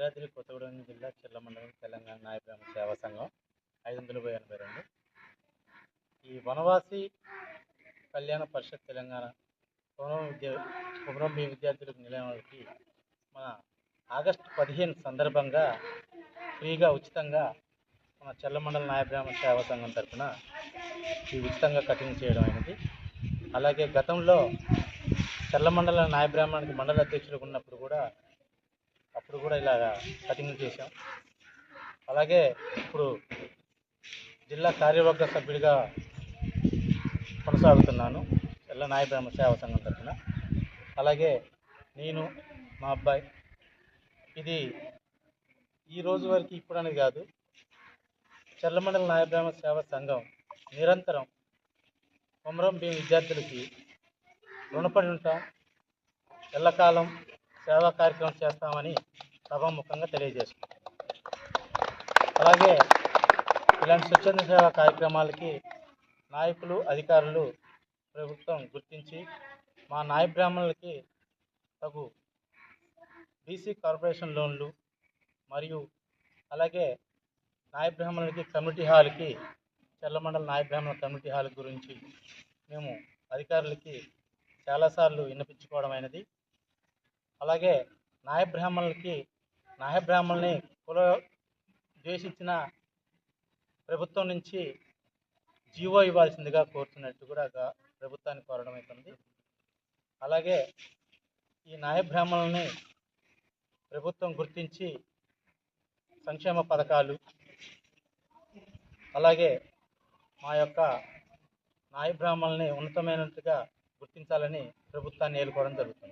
భద్రాద్రి కొత్తగూడెం జిల్లా చెల్ల మండలం తెలంగాణ నాయబ్రాహ్మ సేవా సంఘం ఐదు వందల ఎనభై రెండు. ఈ వనవాసి కళ్యాణ పరిషత్ తెలంగాణ కుమరం విద్యా విద్యార్థులకు నిలయానికి మన ఆగస్టు పదిహేను సందర్భంగా ఫ్రీగా ఉచితంగా మన చెల్లమండల నాయబ్రాహ్మ సేవా సంఘం తరఫున ఈ ఉచితంగా కటింగ్ చేయడం అనేది అలాగే గతంలో తెల్లమండల నాయబ్రాహ్మణికి మండల అధ్యక్షులకు ఉన్నప్పుడు కూడా అప్పుడు కూడా ఇలాగా కటింగ్ చేశాం. అలాగే ఇప్పుడు జిల్లా కార్యవర్గ సభ్యుడిగా కొనసాగుతున్నాను. ఎల్ల నాయబ్రహ్మ సేవా సంఘం తరఫున. అలాగే నేను మా అబ్బాయి. ఇది ఈ రోజు వరకు ఇప్పుడు అనేది కాదు చల్లమండల నాయబ్రాహ్మ సేవా సంఘం నిరంతరం కొమరం భీం విద్యార్థులకి రుణపడి ఉంటాం. ఎల్లకాలం సేవా కార్యక్రమం చేస్తామని సభాముఖంగా తెలియజేస్తున్నాం అలాగే ఇలాంటి స్వచ్ఛంద సేవా కార్యక్రమాలకి నాయకులు అధికారులు ప్రభుత్వం గుర్తించి మా నాయ బ్రాహ్మణులకి తగు బీసీ కార్పొరేషన్ లోన్లు మరియు అలాగే నాయ బ్రాహ్మణులకి కమ్యూనిటీ హాల్కి చెల్లమండల నాయ బ్రాహ్మణ కమ్యూనిటీ హాల్ గురించి మేము అధికారులకి చాలాసార్లు విన్నపించుకోవడం అయినది. అలాగే నాయ బ్రాహ్మణులకి నాయ బ్రాహ్మణుల్ని కుల ద్వేషించిన ప్రభుత్వం నుంచి జీవో ఇవ్వాల్సిందిగా కోరుతున్నట్టు కూడా ప్రభుత్వాన్ని కోరడం అవుతుంది అలాగే ఈ నాయ బ్రాహ్మణుల్ని ప్రభుత్వం గుర్తించి సంక్షేమ పథకాలు అలాగే మా యొక్క నాయ బ్రాహ్మణుల్ని ఉన్నతమైనట్టుగా గుర్తించాలని ప్రభుత్వాన్ని ఏలుకోవడం జరుగుతుంది.